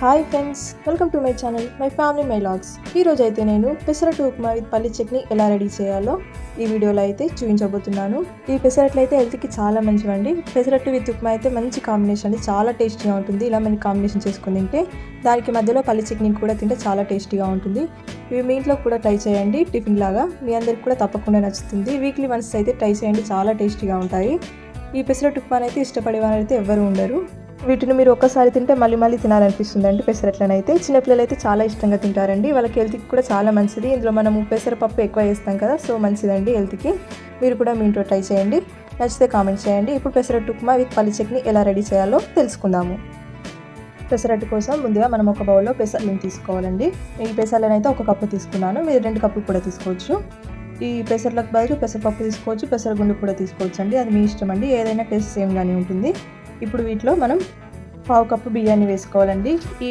Hi friends welcome to my channel my family my logs ఈరోజు అయితే నేను pesarattu upma with పల్లి చట్నీ ఎలా రెడీ చేయాలో ఈ వీడియోలో అయితే చూపించబోతున్నాను. ఈ పెసరట్లు అయితే హెల్త్కి చాలా మంచివండి. పెసరట్టు విత్ ఉప్మా అయితే మంచి కాంబినేషన్ అండి. చాలా టేస్టీగా ఉంటుంది. ఇలా మనం కాంబినేషన్ చేసుకుని తింటే దానికి మధ్యలో పల్లి చట్నీ కూడా తింటే చాలా టేస్టీగా ఉంటుంది. ఇవి మీ ఇంట్లో కూడా ట్రై చేయండి. టిఫిన్ లాగా మీ అందరికి కూడా తప్పకుండా నచ్చుతుంది. వీక్లీ వన్స్ అయితే ట్రై చేయండి. చాలా టేస్టీగా ఉంటాయి. ఈ పెసరట్టు ఉప్మాని అయితే ఇష్టపడే వారైతే ఎవ్వరు ఉండరు. వీటిని మీరు ఒక్కసారి తింటే మళ్ళీ మళ్ళీ తినాలనిపిస్తుందండి పెసరట్లనైతే. చిన్నపిల్లలు అయితే చాలా ఇష్టంగా తింటారండి. వాళ్ళకి హెల్త్కి కూడా చాలా మంచిది. ఇందులో మనము పెసరపప్పు ఎక్కువ వేస్తాం కదా సో మంచిదండి హెల్త్కి. మీరు కూడా మీ ఇంట్లో ట్రై చేయండి. నచ్చితే కామెంట్ చేయండి. ఇప్పుడు పెసరట్టు ఉప్మా విత్ పల్లి చట్నీ ఎలా రెడీ చేయాలో తెలుసుకుందాము. పెసరట్టు కోసం ముందుగా మనం ఒక బౌల్లో పెసర్లను తీసుకోవాలండి. ఈ పెసర్లను అయితే ఒక కప్పు తీసుకున్నాను. మీరు రెండు కప్పులు కూడా తీసుకోవచ్చు. ఈ పెసర్లకు బదులు పెసరపప్పు తీసుకోవచ్చు. పెసరగుండు కూడా తీసుకోవచ్చు అండి అది మీ ఇష్టం అండి. ఏదైనా టేస్ట్ సేమ్గానే ఉంటుంది. ఇప్పుడు వీటిలో మనం పావు కప్పు బియ్యాన్ని వేసుకోవాలండి. ఈ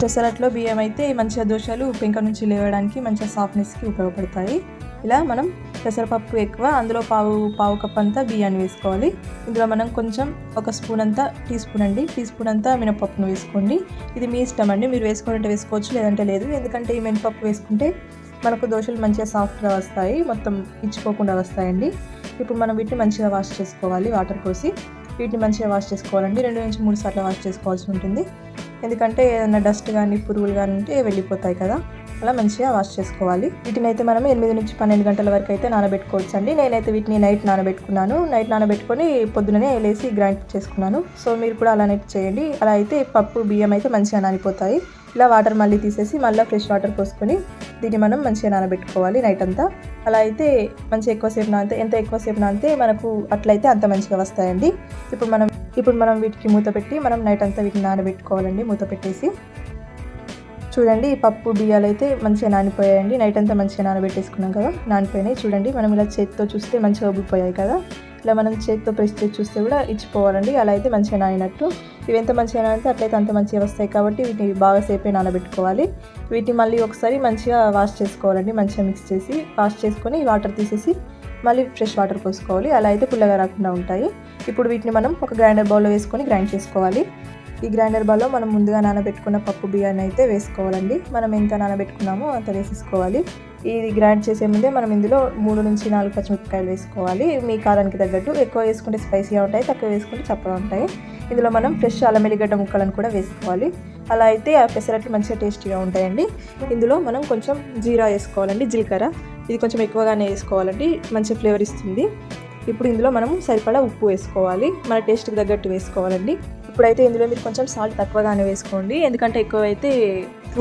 పెసరట్లో బియ్యం అయితే మంచిగా దోశలు పెంక నుంచి లేవడానికి మంచిగా సాఫ్ట్నెస్కి ఉపయోగపడతాయి. ఇలా మనం పెసరపప్పు ఎక్కువ అందులో పావు పావు కప్పు అంతా బియ్యాన్ని వేసుకోవాలి. ఇందులో మనం కొంచెం ఒక స్పూన్ అంతా టీ స్పూన్ అండి. టీ స్పూన్ అంతా మినపప్పును వేసుకోండి. ఇది మీ ఇష్టం అండి. మీరు వేసుకుంటే వేసుకోవచ్చు లేదంటే లేదు. ఎందుకంటే ఈ మినపప్పు వేసుకుంటే మనకు దోశలు మంచిగా సాఫ్ట్గా వస్తాయి. మొత్తం ఇచ్చిపోకుండా వస్తాయండి. ఇప్పుడు మనం వీటిని మంచిగా వాష్ చేసుకోవాలి వాటర్ పోసి. వీటిని మంచిగా వాష్ చేసుకోవాలండి. రెండు నుంచి మూడు సార్లు వాష్ చేసుకోవాల్సి ఉంటుంది. ఎందుకంటే ఏదైనా డస్ట్ కానీ పురుగులు కానీ ఉంటే వెళ్ళిపోతాయి కదా. అలా మంచిగా వాష్ చేసుకోవాలి. వీటిని అయితే మనం ఎనిమిది నుంచి పన్నెండు గంటల వరకు అయితే నానబెట్టుకోవచ్చు అండి నేనైతే వీటిని నైట్ నానబెట్టుకున్నాను. నైట్ నానబెట్టుకొని పొద్దుననే వేసి గ్రైండ్ చేసుకున్నాను. సో మీరు కూడా అలానే చేయండి. అలా అయితే పప్పు బియ్యం అయితే మంచిగా నానిపోతాయి. ఇలా వాటర్ మళ్ళీ తీసేసి మళ్ళీ ఫ్రెష్ వాటర్ పోసుకొని దీన్ని మనం మంచిగా నానబెట్టుకోవాలి నైట్ అంతా. అలా అయితే మంచిగా ఎక్కువసేపు నానితే ఎంత ఎక్కువసేపు నానితే మనకు అట్లయితే అంత మంచిగా వస్తాయండి. ఇప్పుడు మనం ఇప్పుడు మనం వీటికి మూత పెట్టి మనం నైట్ అంతా వీటిని నానబెట్టుకోవాలండి మూత పెట్టేసి. చూడండి పప్పు బియ్యాలు అయితే మంచిగా నానిపోయాయండి. నైట్ అంతా మంచిగా నానబెట్టేసుకున్నాం కదా నానిపోయినాయి. చూడండి మనం ఇలా చేతితో చూస్తే మంచిగా ఉబ్బిపోయాయి కదా. ఇట్లా మనం చేతితో ప్రెస్ చేసి చూస్తే కూడా ఇచ్చిపోవాలండి. అలా అయితే మంచిగా నానినట్టు. ఇవి ఎంత మంచిగా నానితే అట్లయితే అంత మంచిగా వస్తాయి కాబట్టి వీటిని బాగా సేపే నానబెట్టుకోవాలి. వీటిని మళ్ళీ ఒకసారి మంచిగా వాష్ చేసుకోవాలండి. మంచిగా మిక్స్ చేసి వాష్ చేసుకొని వాటర్ తీసేసి మళ్ళీ ఫ్రెష్ వాటర్ పోసుకోవాలి. అలా అయితే పుల్లగా రాకుండా ఉంటాయి. ఇప్పుడు వీటిని మనం ఒక గ్రైండర్ బౌల్లో వేసుకొని గ్రైండ్ చేసుకోవాలి. ఈ గ్రైండర్ బాల్లో మనం ముందుగా నానబెట్టుకున్న పప్పు బియ్యాన్ని అయితే వేసుకోవాలండి. మనం ఎంత నానబెట్టుకున్నామో అంత వేసేసుకోవాలి. ఇది గ్రైండ్ చేసే ముందే మనం ఇందులో మూడు నుంచి నాలుగు పచ్చిమిరపకాయలు వేసుకోవాలి. మీ కారానికి తగ్గట్టు ఎక్కువ వేసుకుంటే స్పైసీగా ఉంటాయి తక్కువ వేసుకుంటే చప్పగా ఉంటాయి. ఇందులో మనం ఫ్రెష్ అల్లం ఎల్లిగడ్డ ముక్కలను కూడా వేసుకోవాలి. అలా అయితే ఆ పెసరట్లు మంచిగా టేస్టీగా ఉంటాయండి. ఇందులో మనం కొంచెం జీరా వేసుకోవాలండి జీలకర్ర. ఇది కొంచెం ఎక్కువగానే వేసుకోవాలండి మంచి ఫ్లేవర్ ఇస్తుంది. ఇప్పుడు ఇందులో మనం సరిపడా ఉప్పు వేసుకోవాలి మన టేస్ట్కి తగ్గట్టు వేసుకోవాలండి. ఇప్పుడైతే ఇందులో మీరు కొంచెం సాల్ట్ తక్కువగానే వేసుకోండి. ఎందుకంటే ఎక్కువ అయితే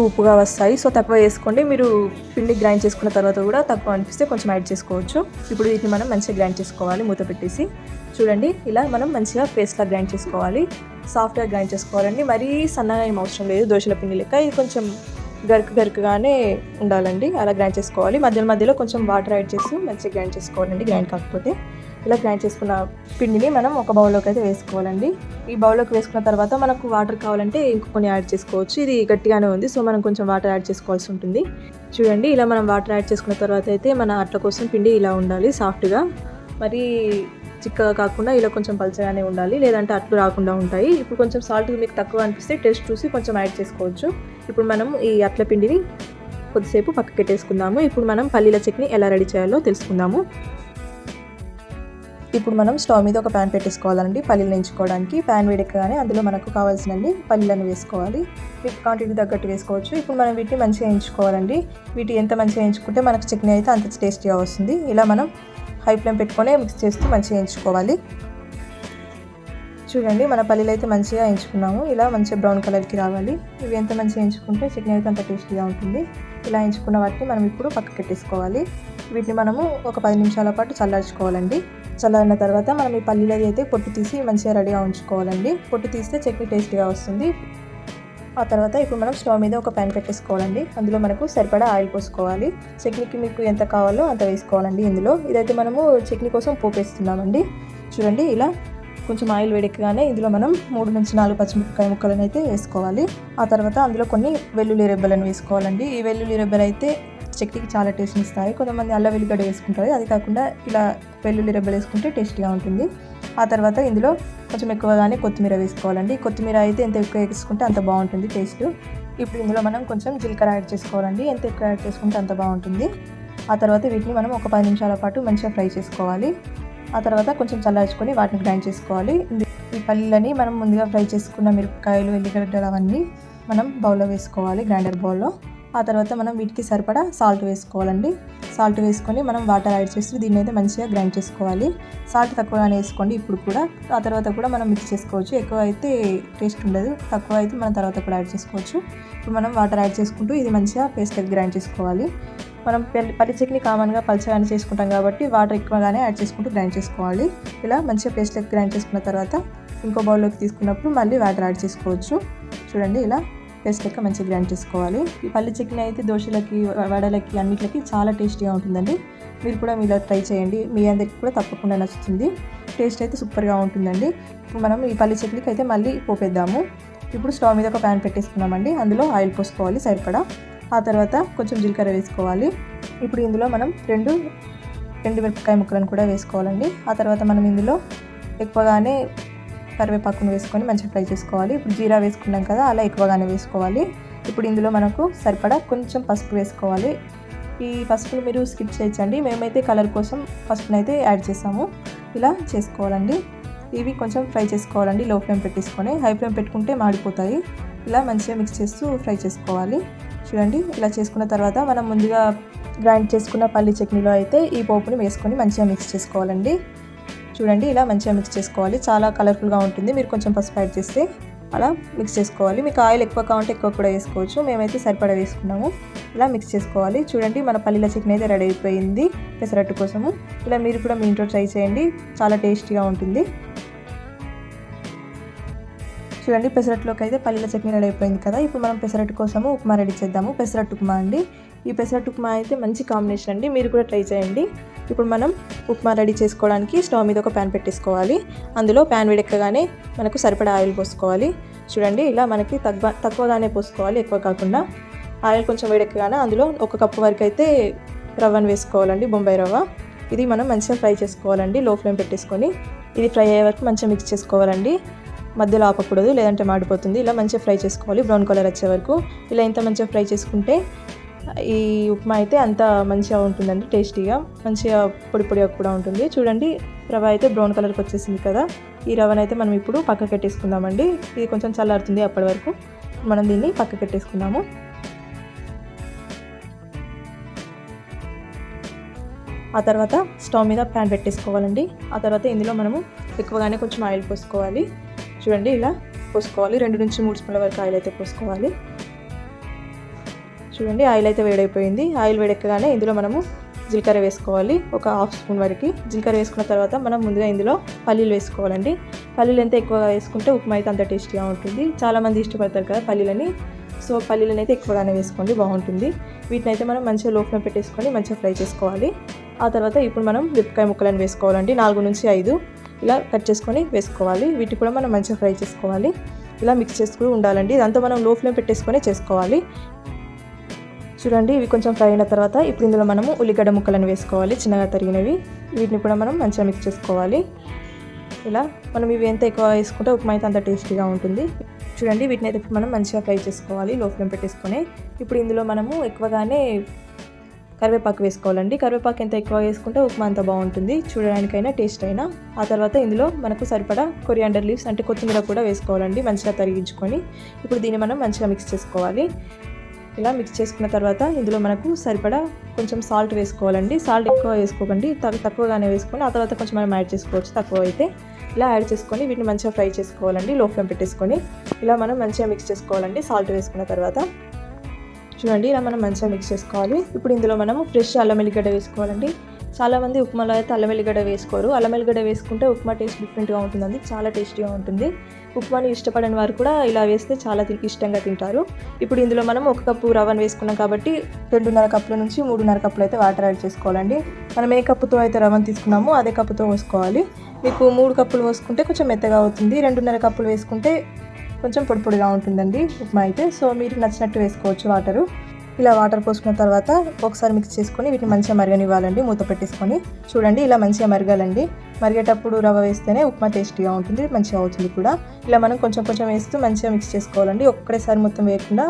ఉప్పుగా వస్తాయి. సో తక్కువ వేసుకోండి. మీరు పిండి గ్రైండ్ చేసుకున్న తర్వాత కూడా తక్కువ అనిపిస్తే కొంచెం యాడ్ చేసుకోవచ్చు. ఇప్పుడు వీటిని మనం మంచిగా గ్రైండ్ చేసుకోవాలి మూత పెట్టేసి. చూడండి ఇలా మనం మంచిగా పేస్ట్లా గ్రైండ్ చేసుకోవాలి. సాఫ్ట్గా గ్రైండ్ చేసుకోవాలండి. మరీ సన్నగా ఏం అవసరం లేదు. దోశల పిండి లెక్క. ఇది కొంచెం గరుకు గరుకుగానే ఉండాలండి. అలా గ్రైండ్ చేసుకోవాలి. మధ్యలో మధ్యలో కొంచెం వాటర్ యాడ్ చేసి మంచిగా గ్రైండ్ చేసుకోవాలండి. గ్రైండ్ కాకపోతే. ఇలా గ్రైండ్ చేసుకున్న పిండిని మనం ఒక బౌల్లోకి అయితే వేసుకోవాలండి. ఈ బౌల్లోకి వేసుకున్న తర్వాత మనకు వాటర్ కావాలంటే ఇంకొన్ని యాడ్ చేసుకోవచ్చు. ఇది గట్టిగానే ఉంది సో మనం కొంచెం వాటర్ యాడ్ చేసుకోవాల్సి ఉంటుంది. చూడండి ఇలా మనం వాటర్ యాడ్ చేసుకున్న తర్వాత అయితే మన అట్ల కోసం పిండి ఇలా ఉండాలి సాఫ్ట్గా. మరి చిక్కగా కాకుండా ఇలా కొంచెం పలచగానే ఉండాలి లేదంటే అట్లు రాకుండా ఉంటాయి. ఇప్పుడు కొంచెం సాల్ట్ మీకు తక్కువ అనిపిస్తే టేస్ట్ చూసి కొంచెం యాడ్ చేసుకోవచ్చు. ఇప్పుడు మనం ఈ అట్ల పిండిని కొద్దిసేపు పక్కకెట్టేసుకుందాము. ఇప్పుడు మనం పల్లీల చట్నీ ఎలా రెడీ చేయాలో తెలుసుకుందాము. ఇప్పుడు మనం స్టవ్ మీద ఒక ప్యాన్ పెట్టేసుకోవాలండి పల్లీలు ఎంచుకోవడానికి ప్యాన్ వేడెక్కగానే అందులో మనకు కావాల్సినండి పల్లీలను వేసుకోవాలి. మీకు క్వాంటిటీ తగ్గట్టు వేసుకోవచ్చు. ఇప్పుడు మనం వీటిని మంచిగా ఎంచుకోవాలండి వీటి ఎంత మంచిగా వేయించుకుంటే మనకు చట్నీ అయితే అంత టేస్టీగా వస్తుంది. ఇలా మనం హై ఫ్లేమ్ పెట్టుకొని మిక్స్ చేస్తూ మంచిగా వేయించుకోవాలి. చూడండి మన పల్లీలు అయితే మంచిగా ఎంచుకున్నాము ఇలా మంచిగా బ్రౌన్ కలర్కి రావాలి. ఇవి ఎంత మంచిగా ఎంచుకుంటే చట్నీ అయితే అంత టేస్టీగా ఉంటుంది. ఇలా ఎంచుకున్న వాటిని మనం ఇప్పుడు పక్కకి పెట్టేసుకోవాలి. వీటిని మనము ఒక పది నిమిషాల పాటు చల్లార్చుకోవాలండి. చల్లారిన తర్వాత మనం ఈ పల్లీలది అయితే పొట్టు తీసి మంచిగా రెడీగా ఉంచుకోవాలండి పొట్టు తీస్తే చట్నీ టేస్టీగా వస్తుంది. ఆ తర్వాత ఇప్పుడు మనం స్టవ్ మీద ఒక ప్యాన్ పెట్టేసుకోవాలండి. అందులో మనకు సరిపడా ఆయిల్ పోసుకోవాలి. చట్నీకి మీకు ఎంత కావాలో అంత వేసుకోవాలండి ఇందులో. ఇదైతే మనము చట్నీ కోసం పోపేస్తున్నామండి. చూడండి ఇలా కొంచెం ఆయిల్ వేడెక్కగానే ఇందులో మనం మూడు నుంచి నాలుగు పచ్చిమిరపకాయ ముక్కలను అయితే వేసుకోవాలి. ఆ తర్వాత అందులో కొన్ని వెల్లుల్లి రెబ్బలను వేసుకోవాలండి. ఈ వెల్లుల్లి రెబ్బలు అయితే చట్నీకి చాలా టేస్ట్ ఇస్తాయి. కొంతమంది అల్ల వెల్లిగడ్డ వేసుకుంటారు. అది కాకుండా ఇలా వెల్లుల్లి రెబ్బలు వేసుకుంటే టేస్టీగా ఉంటుంది. ఆ తర్వాత ఇందులో కొంచెం ఎక్కువగానే కొత్తిమీర వేసుకోవాలండి. కొత్తిమీర అయితే ఎంత ఎక్కువ వేసుకుంటే అంత బాగుంటుంది టేస్ట్. ఇప్పుడు ఇందులో మనం కొంచెం జీలకర్ర యాడ్ చేసుకోవాలండి. ఎంత ఎక్కువ యాడ్ చేసుకుంటే అంత బాగుంటుంది. ఆ తర్వాత వీటిని మనం ఒక పది నిమిషాల పాటు మంచిగా ఫ్రై చేసుకోవాలి. ఆ తర్వాత కొంచెం చల్లార్చుకొని వాటిని గ్రైండ్ చేసుకోవాలి. ఈ పల్లీలని మనం ముందుగా ఫ్రై చేసుకున్న మిరపకాయలు ఎల్లిగడ్డలు అవన్నీ మనం బౌల్లో వేసుకోవాలి గ్రైండర్ బౌల్లో. ఆ తర్వాత మనం వీటికి సరిపడా సాల్ట్ వేసుకోవాలండి. సాల్ట్ వేసుకొని మనం వాటర్ యాడ్ చేసి దీన్ని అయితే మంచిగా గ్రైండ్ చేసుకోవాలి. సాల్ట్ తక్కువగానే వేసుకోండి ఇప్పుడు కూడా. ఆ తర్వాత కూడా మనం మిక్స్ చేసుకోవచ్చు. ఎక్కువ అయితే టేస్ట్ ఉండదు. తక్కువ అయితే మనం తర్వాత కూడా యాడ్ చేసుకోవచ్చు. ఇప్పుడు మనం వాటర్ యాడ్ చేసుకుంటూ ఇది మంచిగా పేస్ట్ గ్రైండ్ చేసుకోవాలి. మనం పల్లి పల్లి చట్నీ కామన్గా పల్చగానే చేసుకుంటాం కాబట్టి వాటర్ ఎక్కువగానే యాడ్ చేసుకుంటూ గ్రైండ్ చేసుకోవాలి. ఇలా మంచిగా పేస్ట్ లెక్క గ్రైండ్ చేసుకున్న తర్వాత ఇంకో బౌల్లోకి తీసుకున్నప్పుడు మళ్ళీ వాటర్ యాడ్ చేసుకోవచ్చు. చూడండి ఇలా పేస్ట్ లెక్క మంచిగా గ్రైండ్ చేసుకోవాలి. ఈ పల్లి చికెన్ అయితే దోశలకి వడలకి అన్నిటికి చాలా టేస్టీగా ఉంటుందండి. మీరు కూడా మీలో ట్రై చేయండి. మీ అందరికి కూడా తప్పకుండా నచ్చుతుంది. టేస్ట్ అయితే సూపర్గా ఉంటుందండి. ఇప్పుడు మనం ఈ పల్లి చట్నీకి అయితే మళ్ళీ పోపేద్దాము. ఇప్పుడు స్టవ్ మీద ఒక ప్యాన్ పెట్టేసుకున్నామండి. అందులో ఆయిల్ పోసుకోవాలి సరిపడా. ఆ తర్వాత కొంచెం జీలకర్ర వేసుకోవాలి. ఇప్పుడు ఇందులో మనం రెండు రెండు మిరపకాయ ముక్కలను కూడా వేసుకోవాలండి. ఆ తర్వాత మనం ఇందులో ఎక్కువగానే కరివేపాకును వేసుకొని మంచిగా ఫ్రై చేసుకోవాలి. ఇప్పుడు జీరా వేసుకున్నాం కదా అలా ఎక్కువగానే వేసుకోవాలి. ఇప్పుడు ఇందులో మనకు సరిపడా కొంచెం పసుపు వేసుకోవాలి. ఈ పసుపును మీరు స్కిప్ చేయించండి మేమైతే కలర్ కోసం పసుపునైతే యాడ్ చేసాము. ఇలా చేసుకోవాలండి. ఇవి కొంచెం ఫ్రై చేసుకోవాలండి. లో ఫ్లేమ్ పెట్టేసుకొని. హై ఫ్లేమ్ పెట్టుకుంటే మాడిపోతాయి. ఇలా మంచిగా మిక్స్ చేస్తూ ఫ్రై చేసుకోవాలి. చూడండి ఇలా చేసుకున్న తర్వాత మనం ముందుగా గ్రైండ్ చేసుకున్న పల్లి చట్నీలో అయితే ఈ పోపుని వేసుకొని మంచిగా మిక్స్ చేసుకోవాలండి. చూడండి ఇలా మంచిగా మిక్స్ చేసుకోవాలి. చాలా కలర్ఫుల్గా ఉంటుంది. మీరు కొంచెం పసుపు యాడ్ చేస్తే అలా మిక్స్ చేసుకోవాలి. మీకు ఆయిల్ ఎక్కువ కావాలంటే ఎక్కువ కూడా వేసుకోవచ్చు. మేమైతే సరిపడా వేసుకున్నాము. ఇలా మిక్స్ చేసుకోవాలి. చూడండి మన పల్లీల చట్నీ అయితే రెడీ అయిపోయింది పెసరట్టు కోసము. ఇలా మీరు కూడా మీ ఇంట్లో ట్రై చేయండి. చాలా టేస్టీగా ఉంటుంది. చూడండి పెసరట్టులోకి అయితే పల్లీల చట్నీ రెడీ అయిపోయింది కదా. ఇప్పుడు మనం పెసరట్టు కోసము ఉప్మా రెడీ చేద్దాము. పెసరట్టు ఉప్మా అండి. ఈ పెసరట్టు ఉప్మా అయితే మంచి కాంబినేషన్ అండి. మీరు కూడా ట్రై చేయండి. ఇప్పుడు మనం ఉప్మా రెడీ చేసుకోవడానికి స్టవ్ మీద ఒక ప్యాన్ పెట్టేసుకోవాలి. అందులో ప్యాన్ వేడెక్కగానే మనకు సరిపడా ఆయిల్ పోసుకోవాలి. చూడండి ఇలా మనకి తగ్గ తక్కువగానే పోసుకోవాలి ఎక్కువ కాకుండా. ఆయిల్ కొంచెం వేడెక్కగానే అందులో ఒక కప్పు వరకు అయితే రవ్వను వేసుకోవాలండి బొంబాయి రవ్వ. ఇది మనం మంచిగా ఫ్రై చేసుకోవాలండి లో ఫ్లేమ్ పెట్టేసుకొని. ఇది ఫ్రై అయ్యే వరకు మంచిగా మిక్స్ చేసుకోవాలండి. మధ్యలో ఆపకూడదు లేదంటే మాడిపోతుంది. ఇలా మంచిగా ఫ్రై చేసుకోవాలి బ్రౌన్ కలర్ వచ్చే వరకు. ఇలా ఎంత మంచిగా ఫ్రై చేసుకుంటే ఈ ఉప్మా అయితే అంత మంచిగా ఉంటుందండి టేస్టీగా. మంచిగా పొడి పొడిగా కూడా ఉంటుంది. చూడండి రవ అయితే బ్రౌన్ కలర్కి వచ్చేసింది కదా. ఈ రవ్వను అయితే మనం ఇప్పుడు పక్కకు పెట్టేసుకుందామండి. ఇది కొంచెం చల్లారుతుంది అప్పటి వరకు. మనం దీన్ని పక్కకు పెట్టేసుకుందాము. ఆ తర్వాత స్టవ్ మీద ప్యాన్ పెట్టేసుకోవాలండి. ఆ తర్వాత ఇందులో మనము ఎక్కువగానే కొంచెం ఆయిల్ పోసుకోవాలి. చూడండి ఇలా పోసుకోవాలి. రెండు నుంచి మూడు స్పూన్ల వరకు ఆయిల్ అయితే పోసుకోవాలి. చూడండి ఆయిల్ అయితే వేడైపోయింది. ఆయిల్ వేడెక్కగానే ఇందులో మనము జీలకర్ర వేసుకోవాలి. ఒక హాఫ్ స్పూన్ వరకు. జీలకర్ర వేసుకున్న తర్వాత మనం ముందుగా ఇందులో పల్లీలు వేసుకోవాలండి. పల్లీలు ఎంత ఎక్కువగా వేసుకుంటే ఉప్మా అయితే అంత టేస్టీగా ఉంటుంది. చాలామంది ఇష్టపడతారు కదా పల్లీలని. సో పల్లీలను అయితే ఎక్కువగానే వేసుకోండి బాగుంటుంది. వీటిని అయితే మనం మంచిగా లో పెట్టేసుకొని మంచిగా ఫ్రై చేసుకోవాలి. ఆ తర్వాత ఇప్పుడు మనం మిరపకాయ ముక్కలను వేసుకోవాలండి. నాలుగు నుంచి ఐదు ఇలా కట్ చేసుకొని వేసుకోవాలి. వీటిని కూడా మనం మంచిగా ఫ్రై చేసుకోవాలి. ఇలా మిక్స్ చేసుకుని ఉండాలండి. ఇదంతా మనం లో ఫ్లేమ్ పెట్టేసుకొని చేసుకోవాలి. చూడండి ఇవి కొంచెం ఫ్రై అయిన తర్వాత ఇప్పుడు ఇందులో మనము ఉల్లిగడ్డ ముక్కలను వేసుకోవాలి. చిన్నగా తరిగినవి. వీటిని కూడా మనం మంచిగా మిక్స్ చేసుకోవాలి. ఇలా మనం ఇవి ఎంత ఎక్కువ వేసుకుంటే ఉప్మా అయితే అంత టేస్టీగా ఉంటుంది. చూడండి వీటిని అయితే ఇప్పుడు మనం మంచిగా ఫ్రై చేసుకోవాలి. లో ఫ్లేమ్ పెట్టేసుకొని ఇప్పుడు ఇందులో మనము ఎక్కువగానే కరివేపాకు వేసుకోవాలండి. కరివేపాకు ఎంత ఎక్కువ వేసుకుంటే ఉప్మా అంత బాగుంటుంది. చూడడానికైనా టేస్ట్ అయినా ఆ తర్వాత ఇందులో మనకు సరిపడా కొరియాండర్ లీవ్స్ అంటే కొత్తిమీర కూడా వేసుకోవాలండి మంచిగా తరిగించుకొని. ఇప్పుడు దీన్ని మనం మంచిగా మిక్స్ చేసుకోవాలి. ఇలా మిక్స్ చేసుకున్న తర్వాత ఇందులో మనకు సరిపడా కొంచెం సాల్ట్ వేసుకోవాలండి. సాల్ట్ ఎక్కువ వేసుకోకండి. తక్కువగానే వేసుకొని ఆ తర్వాత కొంచెం మనం యాడ్ చేసుకోవచ్చు. తక్కువ అయితే ఇలా యాడ్ చేసుకొని వీటిని మంచిగా ఫ్రై చేసుకోవాలండి. లో ఫ్లేమ్ పెట్టేసుకొని ఇలా మనం మంచిగా మిక్స్ చేసుకోవాలండి. సాల్ట్ వేసుకున్న తర్వాత చూడండి ఇలా మనం మంచిగా మిక్స్ చేసుకోవాలి. ఇప్పుడు ఇందులో మనము ఫ్రెష్ అల్లం వెల్లిగడ్డ వేసుకోవాలండి. చాలామంది ఉప్మాలో అయితే అల్లం వెల్లిగడ్డ వేసుకోరు. అల్లం వెల్లిగడ్డ వేసుకుంటే ఉప్మా టేస్ట్ డిఫరెంట్గా ఉంటుందండి. చాలా టేస్టీగా ఉంటుంది. ఉప్మాని ఇష్టపడని వారు కూడా ఇలా వేస్తే చాలా ఇష్టంగా తింటారు. ఇప్పుడు ఇందులో మనం ఒక కప్పు రవ్వను వేసుకున్నాం కాబట్టి రెండున్నర కప్పుల నుంచి మూడున్నర కప్పులు అయితే వాటర్ యాడ్ చేసుకోవాలండి. మనం ఏ కప్పుతో అయితే రవ్వను తీసుకున్నామో అదే కప్పుతో పోసుకోవాలి. మీకు మూడు కప్పులు పోసుకుంటే కొంచెం మెత్తగా అవుతుంది. రెండున్నర కప్పులు వేసుకుంటే కొంచెం పొడి పొడిగా ఉంటుందండి ఉప్మా అయితే. సో మీరు నచ్చినట్టు వేసుకోవచ్చు వాటరు. ఇలా వాటర్ పోసుకున్న తర్వాత ఒకసారి మిక్స్ చేసుకొని వీటిని మంచిగా మరగనివ్వాలండి మూత పెట్టేసుకొని. చూడండి ఇలా మంచిగా మరగాలండి. మరిగేటప్పుడు రవ్వ వేస్తేనే ఉప్మా టేస్టీగా ఉంటుంది మంచిగా అవుతుంది కూడా. ఇలా మనం కొంచెం కొంచెం వేస్తూ మంచిగా మిక్స్ చేసుకోవాలండి. ఒక్కడేసారి మొత్తం వేయకుండా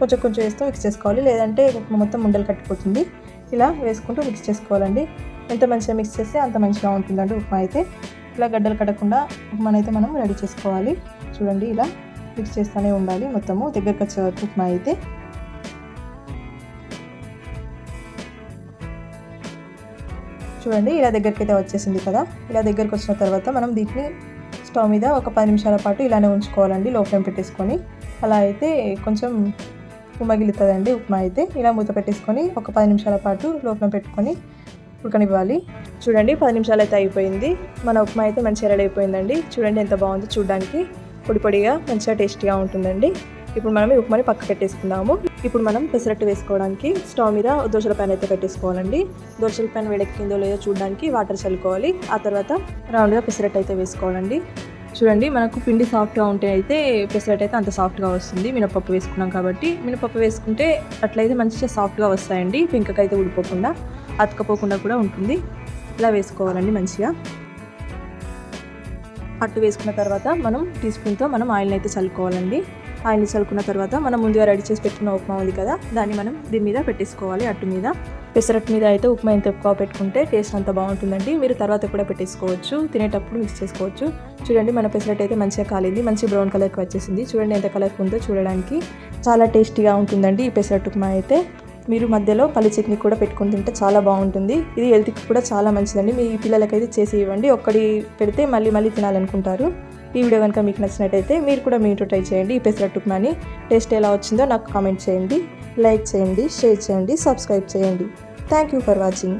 కొంచెం కొంచెం వేస్తూ మిక్స్ చేసుకోవాలి. లేదంటే ఉప్మా మొత్తం ఉండలు కట్టిపోతుంది. ఇలా వేసుకుంటూ మిక్స్ చేసుకోవాలండి. ఎంత మంచిగా మిక్స్ చేస్తే అంత మంచిగా ఉంటుందండి ఉప్మా అయితే. ఇలా గడ్డలు కట్టకుండా ఉప్మానైతే మనం రెడీ చేసుకోవాలి. చూడండి ఇలా మిక్స్ చేస్తూనే ఉండాలి మొత్తము. దగ్గరకు వచ్చే వరకు ఉప్మా అయితే. చూడండి ఇలా దగ్గరికి అయితే వచ్చేసింది కదా. ఇలా దగ్గరికి వచ్చిన తర్వాత మనం దీన్ని స్టవ్ మీద ఒక పది నిమిషాల పాటు ఇలానే ఉంచుకోవాలండి లో ఫ్లేమ్ పెట్టేసుకొని. అలా అయితే కొంచెం ఉమ్మగిలుతుందండి ఉప్మా అయితే. ఇలా మూత పెట్టేసుకొని ఒక పది నిమిషాల పాటు లో ఫ్లేమ్ పెట్టుకొని ఉడకనివ్వాలి. చూడండి పది నిమిషాలు అయితే అయిపోయింది. మన ఉప్మా అయితే మంచిగా రెడీ అయిపోయిందండి చూడండి ఎంత బాగుందో చూడడానికి. పొడి పొడిగా మంచిగా టేస్టీగా ఉంటుందండి. ఇప్పుడు మనం ఈ ఉప్మాని పక్క పెట్టేసుకుందాము ఇప్పుడు మనం పెసరట్టు వేసుకోవడానికి స్టవ్ మీద దోశల ప్యాన్ అయితే పెట్టేసుకోవాలండి. దోశల ప్యాన్ వేడెక్కిందో లేదో చూడడానికి వాటర్ చల్లుకోవాలి. ఆ తర్వాత రౌండ్గా పెసరట్టు అయితే వేసుకోవాలండి. చూడండి మనకు పిండి సాఫ్ట్గా ఉంటే అయితే పెసరట్ అయితే అంత సాఫ్ట్గా వస్తుంది. మినపప్పు వేసుకున్నాం కాబట్టి మినపప్పు వేసుకుంటే అట్లయితే మంచిగా సాఫ్ట్గా వస్తాయండి. పింకకైతే ఉడిపోకుండా అతకపోకుండా కూడా ఉంటుంది. ఇలా వేసుకోవాలండి మంచిగా. అట్టు వేసుకున్న తర్వాత మనం టీ స్పూన్తో మనం ఆయిల్ని అయితే చల్లుకోవాలండి. ఆయిల్ చల్లుకున్న తర్వాత మనం ముందుగా రెడీ చేసి పెట్టుకున్న ఉప్మా ఉంది కదా దాన్ని మనం దీని మీద పెట్టేసుకోవాలి అట్టు మీద. పెసరట్టు మీద అయితే ఉప్మా ఎంత ఎక్కువ పెట్టుకుంటే టేస్ట్ అంత బాగుంటుందండి. మీరు తర్వాత కూడా పెట్టేసుకోవచ్చు తినేటప్పుడు మిక్స్ చేసుకోవచ్చు. చూడండి మన పెసరట్టు అయితే మంచిగా కాలింది మంచి బ్రౌన్ కలర్కి వచ్చేసింది. చూడండి ఎంత కలర్ ఉందో చూడడానికి చాలా టేస్టీగా ఉంటుందండి ఈ పెసరట్టు ఉప్మా అయితే. మీరు మధ్యలో పల్లి చట్నీ కూడా పెట్టుకుని తింటే చాలా బాగుంటుంది. ఇది హెల్త్కి కూడా చాలా మంచిదండి. మీ పిల్లలకైతే చేసి ఇవ్వండి. ఒక్కడి పెడితే మళ్ళీ మళ్ళీ తినాలనుకుంటారు. ఈ వీడియో కనుక మీకు నచ్చినట్టయితే మీరు కూడా మీ ఇంట్లో ట్రై చేయండి. ఈ పెసరట్టు ఉప్మాని టేస్ట్ ఎలా వచ్చిందో నాకు కామెంట్ చేయండి. లైక్ చేయండి షేర్ చేయండి సబ్స్క్రైబ్ చేయండి. Thank you for watching